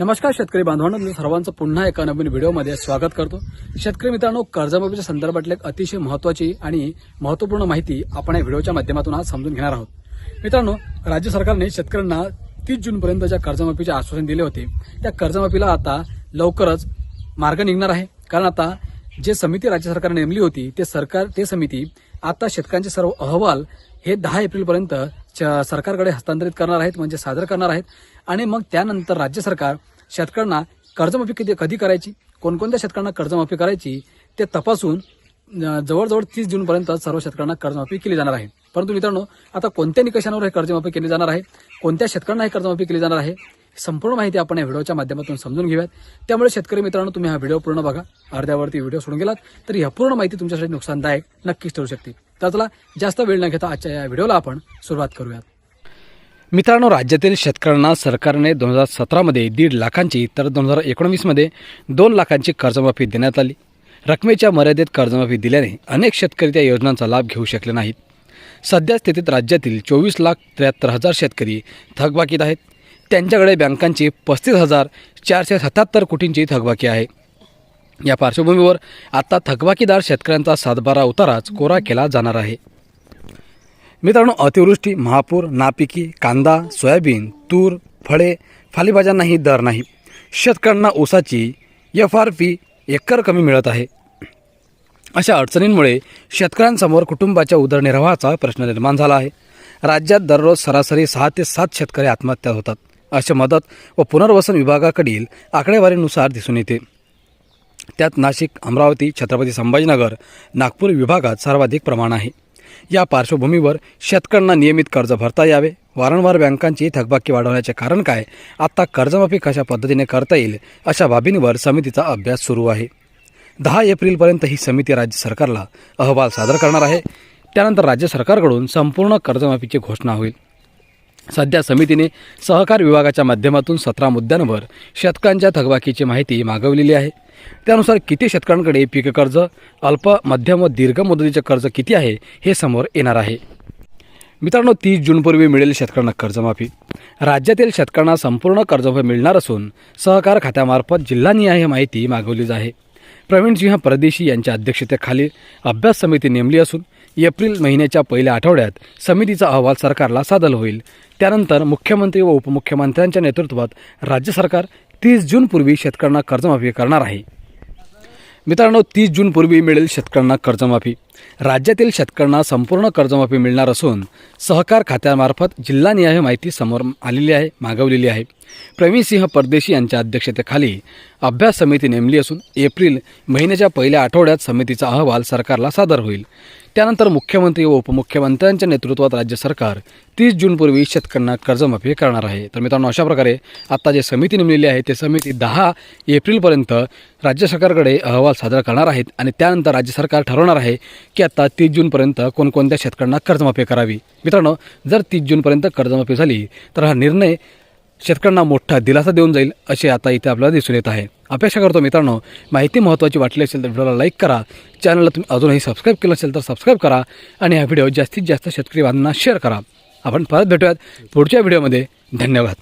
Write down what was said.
नमस्कार शेतकरी बांधवांनो मी सर्वांचं पुन्हा एका नवीन व्हिडिओमध्ये स्वागत करतो. शेतकरी मित्रांनो कर्जमाफीच्या संदर्भातली एक अतिशय महत्वाची आणि महत्त्वपूर्ण माहिती आपण या व्हिडिओच्या माध्यमातून आज समजून घेणार आहोत. मित्रांनो राज्य सरकारने शेतकऱ्यांना तीस जूनपर्यंत ज्या कर्जमाफीचे आश्वासन दिले होते. त्या कर्जमाफीला आता लवकरच मार्ग निघणार आहे. कारण आता जे समिती राज्य सरकारने नेमली होती ते सरकार ते समिती आता शेतकऱ्यांचे सर्व अहवाल हे दहा एप्रिलपर्यंत च- सरकारकडे हस्तांतरित करणार आहेत म्हणजे सादर करणार आहेत. आणि मग त्यानंतर राज्य सरकार शेतकऱ्यांना कर्जमाफी कधी कधी करायची? कोणकोणत्या शेतकऱ्यांना कर्जमाफी करायची? ते तपासून जवळजवळ तीस जूनपर्यंत सर्व शेतकऱ्यांना कर्जमाफी केली जाणार आहे. परंतु मित्रांनो आता कोणत्या निकषांवर हे कर्जमाफी केली जाणार आहे? कोणत्या शेतकऱ्यांना हे कर्जमाफी केली जाणार आहे? संपूर्ण माहिती आपण या व्हिडिओच्या माध्यमातून समजून घेऊयात. त्यामुळे शेतकरी मित्रांनो तुम्ही हा व्हिडिओ पूर्ण बघा. अर्ध्यावरती व्हिडिओ सोडून गेलात तर ही पूर्ण माहिती तुमच्यासाठी नुकसानदायक नक्कीच ठरू शकते. तर चला जास्त वेळ न घेता आजच्या या व्हिडिओला आपण सुरुवात करूयात. मित्रांनो राज्यातील शेतकऱ्यांना सरकारने दोन हजार सतरामध्ये दीड लाखांची तर दोन हजार एकोणवीसमध्ये दोन लाखांची कर्जमाफी देण्यात आली. रकमेच्या मर्यादेत कर्जमाफी दिल्याने अनेक शेतकरी त्या योजनांचा लाभ घेऊ शकले नाहीत. सध्या स्थितीत राज्यातील चोवीस लाख त्र्याहत्तर हजार शेतकरी थकबाकीत आहेत. त्यांच्याकडे बँकांची पस्तीस हजार चारशे सत्याहत्तर कोटींची थकबाकी आहे. या पार्श्वभूमीवर आता थकबाकीदार शेतकऱ्यांचा सातबारा उताराच कोरा केला जाणार आहे. मित्रांनो अतिवृष्टी महापूर नापिकी कांदा सोयाबीन तूर फळे फालेभाज्यांनाही दर नाही. शेतकऱ्यांना ऊसाची एफ आर पी एकर कमी मिळत आहे. अशा अडचणींमुळे शेतकऱ्यांसमोर कुटुंबाच्या उदरनिर्वाहाचा प्रश्न निर्माण झाला आहे. राज्यात दररोज सरासरी सहा ते सात शेतकरी आत्महत्या होतात. अशी मदत व पुनर्वसन विभागाकडील आकडेवारीनुसार दिसून येते. त्यात नाशिक अमरावती छत्रपती संभाजीनगर नागपूर विभागात सर्वाधिक प्रमाण आहे. या पार्श्वभूमीवर शेतकऱ्यांना नियमित कर्ज भरता यावे. वारंवार बँकांची थकबाकी वाढवण्याचे कारण काय? आता कर्जमाफी कशा पद्धतीने करता येईल? अशा बाबींवर समितीचा अभ्यास सुरू आहे. दहा एप्रिलपर्यंत ही समिती राज्य सरकारला अहवाल सादर करणार आहे. त्यानंतर राज्य सरकारकडून संपूर्ण कर्जमाफीची घोषणा होईल. सध्या समितीने सहकार विभागाच्या माध्यमातून सतरा मुद्द्यांवर शेतकऱ्यांच्या थकबाकीची माहिती मागवलेली आहे. त्यानुसार किती शेतकऱ्यांकडे पीक कर्ज अल्प मध्यम व दीर्घ मुदतीचे कर्ज किती आहे हे समोर येणार आहे. मित्रांनो तीस जूनपूर्वी मिळेल शेतकऱ्यांना कर्जमाफी. राज्यातील शेतकऱ्यांना संपूर्ण कर्जमाफी मिळणार असून सहकार खात्यामार्फत जिल्हानिहाय माहिती मागवली आहे प्रवीणसिंह परदेशी यांच्या अध्यक्षतेखाली अभ्यास समिती नेमली असून एप्रिल महिन्याच्या पहिल्या आठवड्यात समितीचा अहवाल सरकारला सादर होईल. त्यानंतर मुख्यमंत्री व उपमुख्यमंत्र्यांच्या नेतृत्वात राज्य सरकार तीस जूनपूर्वी शेतकऱ्यांना कर्जमाफी करणार आहे. मित्रांनो तीस जूनपूर्वी मिळेल शेतकऱ्यांना कर्जमाफी. राज्यातील शेतकऱ्यांना संपूर्ण कर्जमाफी मिळणार असून सहकार खात्यामार्फत जिल्हानिहाय माहिती समोर आलेली आहे मागवलेली आहे. प्रवीणसिंह परदेशी यांच्या अध्यक्षतेखाली अभ्यास समिती नेमली असून एप्रिल महिन्याच्या पहिल्या आठवड्यात समितीचा अहवाल सरकारला सादर होईल. त्यानंतर मुख्यमंत्री व उपमुख्यमंत्र्यांच्या नेतृत्वात राज्य सरकार तीस जूनपूर्वी शेतकऱ्यांना कर्जमाफी करणार आहे. तर मित्रांनो अशा प्रकारे आता जे समिती नेमलेली आहे ते समिती दहा एप्रिलपर्यंत राज्य सरकारकडे अहवाल सादर करणार आहेत आणि त्यानंतर राज्य सरकार ठरवणार आहे की आता तीस जूनपर्यंत कोणकोणत्या शेतकऱ्यांना कर्जमाफी करावी? मित्रांनो जर तीस जूनपर्यंत कर्जमाफी झाली तर हा निर्णय शेतकऱ्यांना मोठा दिलासा देऊन जाईल असे आता इथे आपल्याला दिसून येत आहे. अपेक्षा करतो मित्रांनो माहिती महत्त्वाची वाटली असेल तर व्हिडिओला लाईक करा. चॅनलला तुम्ही अजूनही सबस्क्राईब केलं असेल तर सबस्क्राईब करा आणि हा व्हिडिओ जास्तीत जास्त शेतकरी बांधवांना शेअर करा. आपण परत भेटूयात पुढच्या व्हिडिओमध्ये. धन्यवाद.